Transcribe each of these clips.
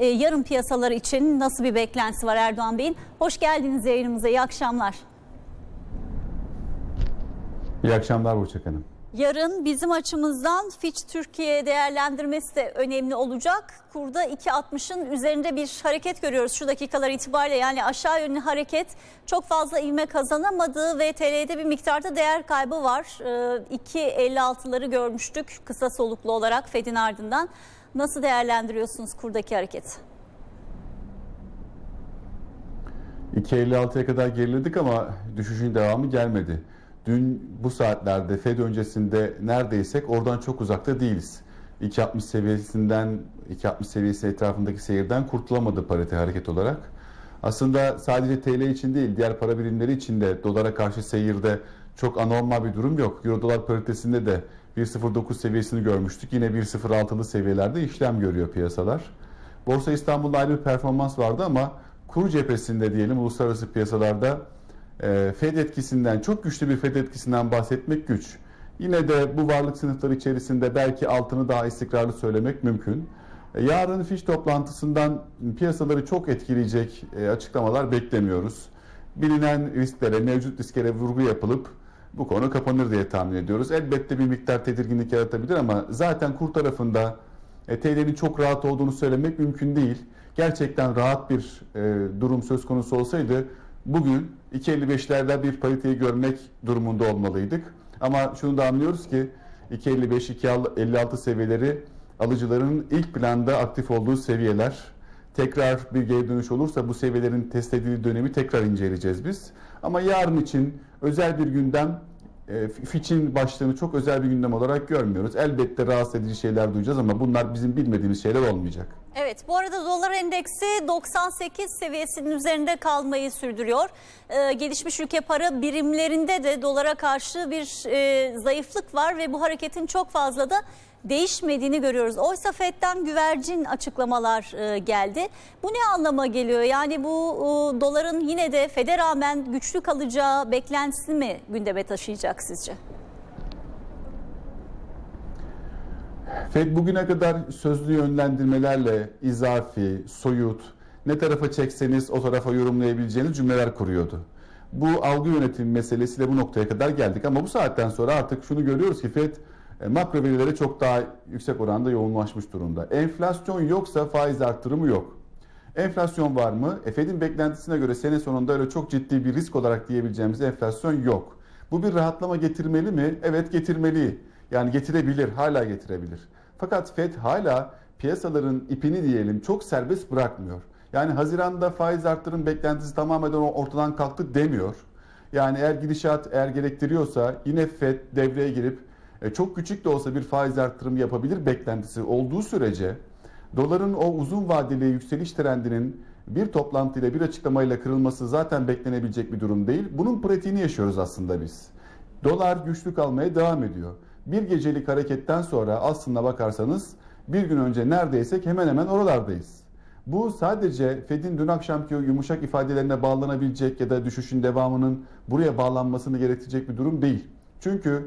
e, yarın piyasalar için nasıl bir beklentisi var Erdoğan Bey'in? Hoş geldiniz yayınımıza. İyi akşamlar. İyi akşamlar Burçak Hanım. Yarın bizim açımızdan Fitch Türkiye değerlendirmesi de önemli olacak. Kurda 2.60'ın üzerinde bir hareket görüyoruz şu dakikalar itibariyle. Yani aşağı yönlü hareket çok fazla ivme kazanamadı ve TL'de bir miktarda değer kaybı var. 2.56'ları görmüştük kısa soluklu olarak Fed'in ardından. Nasıl değerlendiriyorsunuz kurdaki hareketi? 2.56'ya kadar geriledik ama düşüşün devamı gelmedi. Dün bu saatlerde Fed öncesinde neredeysek oradan çok uzakta değiliz. 2.60 seviyesinden 2.60 seviyesi etrafındaki seyirden kurtulamadı parite hareket olarak. Aslında sadece TL için değil diğer para birimleri için de dolara karşı seyirde çok anormal bir durum yok. Euro dolar paritesinde de 1.09 seviyesini görmüştük. Yine 1.06'lı seviyelerde işlem görüyor piyasalar. Borsa İstanbul'da ayrı bir performans vardı ama kur cephesinde diyelim uluslararası piyasalarda e, Fed etkisinden, çok güçlü bir Fed etkisinden bahsetmek güç. Yine de bu varlık sınıfları içerisinde belki altını daha istikrarlı söylemek mümkün. E, yarın fiş toplantısından piyasaları çok etkileyecek e, açıklamalar beklemiyoruz. Bilinen risklere, mevcut risklere vurgu yapılıp bu konu kapanır diye tahmin ediyoruz. Elbette bir miktar tedirginlik yaratabilir ama zaten kur tarafında e, TL'nin çok rahat olduğunu söylemek mümkün değil. Gerçekten rahat bir e, durum söz konusu olsaydı bugün 2.55'lerde bir pariteyi görmek durumunda olmalıydık. Ama şunu da anlıyoruz ki 2.55-2.56 seviyeleri alıcıların ilk planda aktif olduğu seviyeler. Tekrar bir geri dönüş olursa bu seviyelerin test edildiği dönemi tekrar inceleyeceğiz biz. Ama yarın için özel bir gündem e, Fitch'in başlığını çok özel bir gündem olarak görmüyoruz. Elbette rahatsız edici şeyler duyacağız ama bunlar bizim bilmediğimiz şeyler olmayacak. Evet bu arada dolar endeksi 98 seviyesinin üzerinde kalmayı sürdürüyor. Ee, gelişmiş ülke para birimlerinde de dolara karşı bir e, zayıflık var ve bu hareketin çok fazla da değişmediğini görüyoruz. Oysa FED'den güvercin açıklamalar e, geldi. Bu ne anlama geliyor? Yani bu e, doların yine de FED'e rağmen güçlü kalacağı beklentisi mi gündeme taşıyacak sizce? FED bugüne kadar sözlü yönlendirmelerle izafi, soyut, ne tarafa çekseniz o tarafa yorumlayabileceğiniz cümleler kuruyordu. Bu algı yönetimi meselesiyle bu noktaya kadar geldik ama bu saatten sonra artık şunu görüyoruz ki FED e, makro verilere çok daha yüksek oranda yoğunlaşmış durumda. Enflasyon yoksa faiz arttırımı yok. Enflasyon var mı? E, Fed'in beklentisine göre sene sonunda öyle çok ciddi bir risk olarak diyebileceğimiz enflasyon yok. Bu bir rahatlama getirmeli mi? Evet getirmeli. Yani getirebilir, hala getirebilir. Fakat Fed hala piyasaların ipini diyelim çok serbest bırakmıyor. Yani Haziran'da faiz arttırım beklentisi tamamen ortadan kalktı demiyor. Yani eğer gidişat eğer gerektiriyorsa yine Fed devreye girip e, çok küçük de olsa bir faiz arttırımı yapabilir beklentisi olduğu sürece doların o uzun vadeli yükseliş trendinin bir toplantıyla bir açıklamayla kırılması zaten beklenebilecek bir durum değil. Bunun pratiğini yaşıyoruz aslında biz. Dolar güçlü kalmaya devam ediyor bir gecelik hareketten sonra aslında bakarsanız bir gün önce neredeysek hemen hemen oralardayız. Bu sadece Fed'in dün akşamki yumuşak ifadelerine bağlanabilecek ya da düşüşün devamının buraya bağlanmasını gerektirecek bir durum değil. Çünkü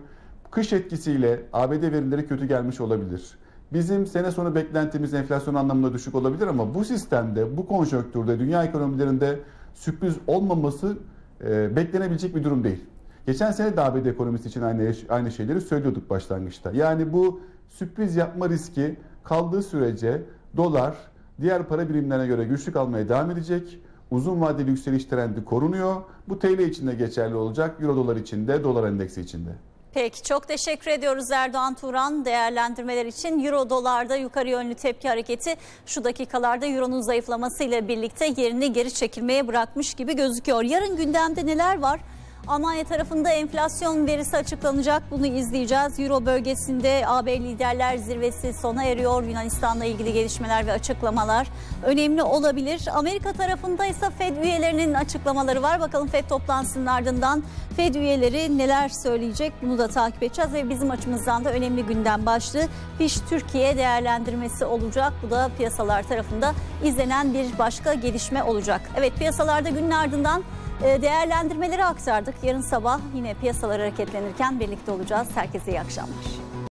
kış etkisiyle ABD verileri kötü gelmiş olabilir. Bizim sene sonu beklentimiz enflasyon anlamında düşük olabilir ama bu sistemde, bu konjonktürde, dünya ekonomilerinde sürpriz olmaması e, beklenebilecek bir durum değil. Geçen sene de ABD ekonomisi için aynı, aynı şeyleri söylüyorduk başlangıçta. Yani bu sürpriz yapma riski kaldığı sürece dolar diğer para birimlerine göre güçlü kalmaya devam edecek. Uzun vadeli yükseliş trendi korunuyor. Bu TL için de geçerli olacak. Euro dolar için de, dolar endeksi için de. Peki çok teşekkür ediyoruz Erdoğan Turan değerlendirmeler için. Euro dolarda yukarı yönlü tepki hareketi şu dakikalarda Euro'nun zayıflamasıyla birlikte yerini geri çekilmeye bırakmış gibi gözüküyor. Yarın gündemde neler var? Almanya tarafında enflasyon verisi açıklanacak. Bunu izleyeceğiz. Euro bölgesinde AB liderler zirvesi sona eriyor. Yunanistan'la ilgili gelişmeler ve açıklamalar önemli olabilir. Amerika tarafında ise Fed üyelerinin açıklamaları var. Bakalım Fed toplantısının ardından Fed üyeleri neler söyleyecek bunu da takip edeceğiz ve bizim açımızdan da önemli gündem başlığı Fiş Türkiye değerlendirmesi olacak. Bu da piyasalar tarafında izlenen bir başka gelişme olacak. Evet piyasalarda günün ardından değerlendirmeleri aktardık. Yarın sabah yine piyasalar hareketlenirken birlikte olacağız. Herkese iyi akşamlar.